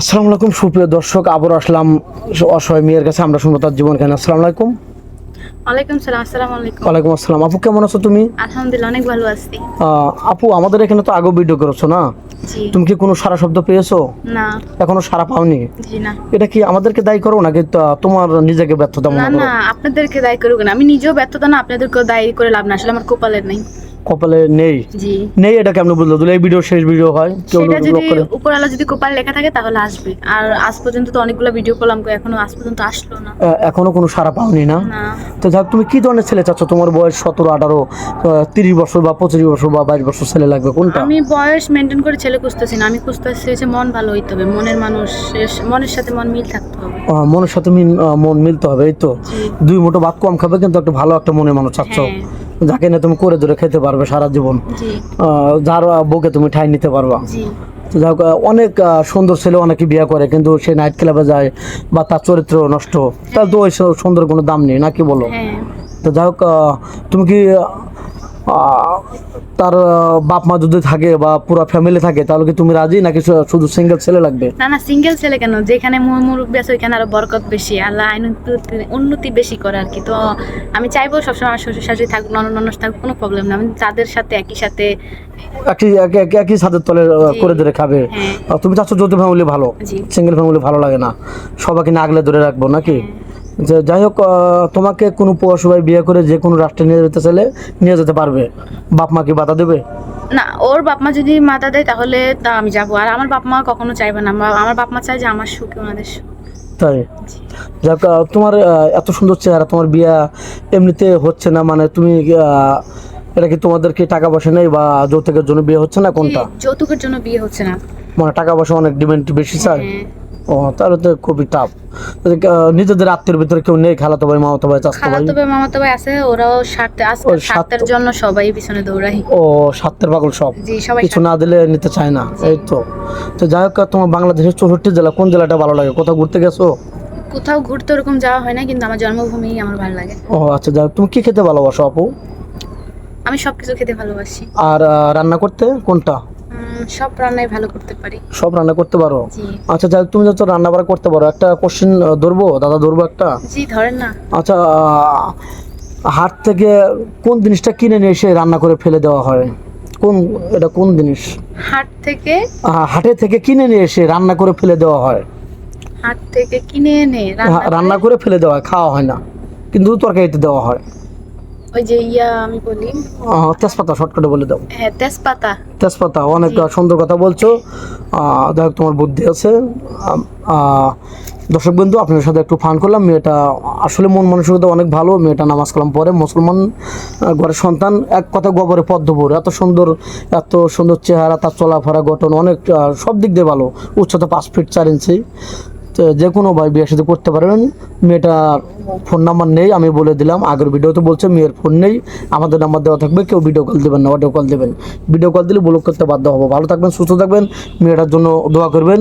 আসসালামু আলাইকুম সুপ্রিয় দর্শক আবার আসলাম অসহায় মেয়ের কাছে আমরা শুনব তার জীবন কেন আসসালামু আলাইকুম। ওয়ালাইকুম সালাম আসসালামু আলাইকুম। ওয়ালাইকুম আসসালাম। আপু কেমন আছো তুমি? আলহামদুলিল্লাহ অনেক ভালো আছি। আপু আমাদের এখানে তো আগে ভিডিও করেছ না? জি। তুমি কি কোনো সারা শব্দ পেয়েছ? না। এখনও সারা পাওনি? জি না। এটা কি আমাদেরকে দায়ী করো নাকি তোমার নিজেকে ব্যর্থতা না মনে করো? না আপনাদেরকে দায়ী করুক না। আমি নিজেও ব্যর্থতা না আপনাদেরকেও দায়ী করে লাভ না। আসলে আমার কপালের নেই। কপালে নেই। নেই এটা কেমন বুঝলো? দুলে এই ভিডিও শেষ ভিডিও হয় কেউ সেটা যদি উপরওয়ালা যদি কপাল লেখা থাকে তাহলে আসবে। আর আজ পর্যন্ত তো অনেকগুলো ভিডিও করলাম এখনও আজ পর্যন্ত আসলো না। এখনও কোনো সারা পাওনি না। তো যাক তুমি কি ধরনের ছেলে চাচ্ছ? তোমার বয়স সতেরো আঠারো তিরিশ বছর বা পঁচিশ বছর বা বাইশ বছর ছেলে লাগবে কোনটা? আমি বয়স মেনটেন করে ছেলে খুঁজতেছি না। আমি খুঁজতেছি হচ্ছে মন ভালো হইতে হবে মনের মানুষ মনের সাথে মন মিল থাকতে হবে। মনের সাথে মন মিলতে হবে এই তো? দুই মুঠো ভাত কম খাবে কিন্তু একটা ভালো একটা মনের মানুষ চাচ্ছ। হ্যাঁ। যাকে না তুমি করে ধরে খেতে পারবে সারা জীবন। আহ, যার বউকে তুমি ঠাই নিতে পারবা। যাই হোক, অনেক সুন্দর ছেলে অনেকে বিয়ে করে কিন্তু সে নাইট ক্লাবে যায় বা তার চরিত্র নষ্ট। তার তো ওই সুন্দর কোনো দাম নেই নাকি বলো? হ্যাঁ। তো যাই হোক আহ, তুমি কি তার বাপ মা যদি থাকে বা পুরো ফ্যামিলি থাকে তাহলে কি তুমি রাজি নাকি শুধু সিঙ্গেল ছেলে লাগবে? না না সিঙ্গেল ছেলে কেন? যেখানে মুরব্বী আছে ওইখানে আরও বরকত বেশি আল্লাহ আইন উন্নতি- বেশি করে আর কি। তো আমি চাইব সবসময় আমার শ্বশুর শাশুড়ি থাকুক ননদ ননস থাকুক কোনো প্রবলেম না। আমি তাদের সাথে একই সাথে একই ছাদের তলে করে ধরে খাবে। হ্যাঁ। তুমি চাচ্ছ যৌথ ফ্যামিলি ভালো। সিঙ্গেল ফ্যামিলি ভালো লাগে না। সবাইকে না আগলে ধরে রাখব নাকি? যে যাই হোক তোমাকে কোনো পৌরসভায় বিয়ে করে যে কোনো রাষ্ট্রে নিয়ে যেতে চাইলে নিয়ে যেতে পারবে। বাপ মা কি বাধা দেবে? না ওর বাপ মা যদি মাথা দেয় তাহলে তা আমি যাব। আর আমার বাপ মা কখনো চাইবে না। আমার বাপ মা চাই যে আমার সুখে ওনাদের সুখ। তাই? যাক তোমার এত সুন্দর চেহারা তোমার বিয়া এমনিতে হচ্ছে না মানে তুমি এটা কি তোমাদের কি টাকা পয়সা নেই বা যৌতুকের জন্য বিয়ে হচ্ছে না কোনটা? যৌতুকের জন্য বিয়ে হচ্ছে না। মানে টাকা পয়সা অনেক ডিমান্ড বেশি চায়। হ্যাঁ। ও তাহলে তো খুবই টাফ নিজেদের ভিতরে কেউ নেই খালাতো ভাই মামাতো ভাই চাস্তো ভাই? খালাতো ভাই মামাতো ভাই আছে ওরাও স্বার্থে আজকে স্বার্থের জন্য সবাই পিছনে দৌড়াই। ও পাগল সব। কিছু না দিলে নিতে চায় না এই তো। তো যাই হোক তোমার বাংলাদেশের চৌষট্টি জেলা কোন জেলাটা ভালো লাগে? কোথাও ঘুরতে গেছো? কোথাও ঘুরতে ওরকম যাওয়া হয় না কিন্তু আমার জন্মভূমি আমার ভালো লাগে। ও আচ্ছা যাই তুমি কি খেতে ভালোবাসো আপু? আমি সবকিছু খেতে ভালোবাসি। আর রান্না করতে কোনটা? সব রান্নাই ভালো করতে পারি। সব রান্না করতে পারো? আচ্ছা যাই তুমি যত রান্না বাড়া করতে পারো একটা কোশ্চেন ধরবো? দাদা ধরবো একটা? জি ধরেন না। আচ্ছা হাট থেকে কোন জিনিসটা কিনে নিয়ে এসে রান্না করে ফেলে দেওয়া হয়? কোন এটা কোন জিনিস? হাট থেকে? হাটে থেকে কিনে নিয়ে এসে রান্না করে ফেলে দেওয়া হয়। হাট থেকে কিনে এনে হ্যাঁ, রান্না রান্না করে ফেলে দেওয়া হয় খাওয়া হয় না। কিন্তু তরকারিতে দেওয়া হয়। ওই যে ইয়া আমি বলি। তেজপাতা শর্টকাটে বলে দাও। হ্যাঁ তেজপাতা। তেজপাতা অনেক সুন্দর কথা বলছো। হোক তোমার বুদ্ধি আছে। দর্শক বন্ধু আপনার সাথে একটু ফান করলাম। মেয়েটা আসলে মন মানসিকতা অনেক ভালো। মেয়েটা নামাজ কালাম পরে মুসলমান ঘরের সন্তান। এক কথা গোবরে পদ্মপুর এত সুন্দর এত সুন্দর চেহারা তার চলাফেরা গঠন অনেক সব দিক দিয়ে ভালো। উচ্চতা পাঁচ ফিট চার ইঞ্চি তো যে কোনো ভাই বিয়ের সাথে করতে পারবেন। মেয়েটার ফোন নাম্বার নেই, আমি বলে দিলাম। আগের ভিডিওতে বলছে মেয়ের ফোন নেই, আমাদের নাম্বার দেওয়া থাকবে, কেউ ভিডিও কল দেবেন না অডিও কল দেবেন। ভিডিও কল দিলে ব্লক করতে বাধ্য হব। ভালো থাকবেন, সুস্থ থাকবেন, মেয়েটার জন্য দোয়া করবেন।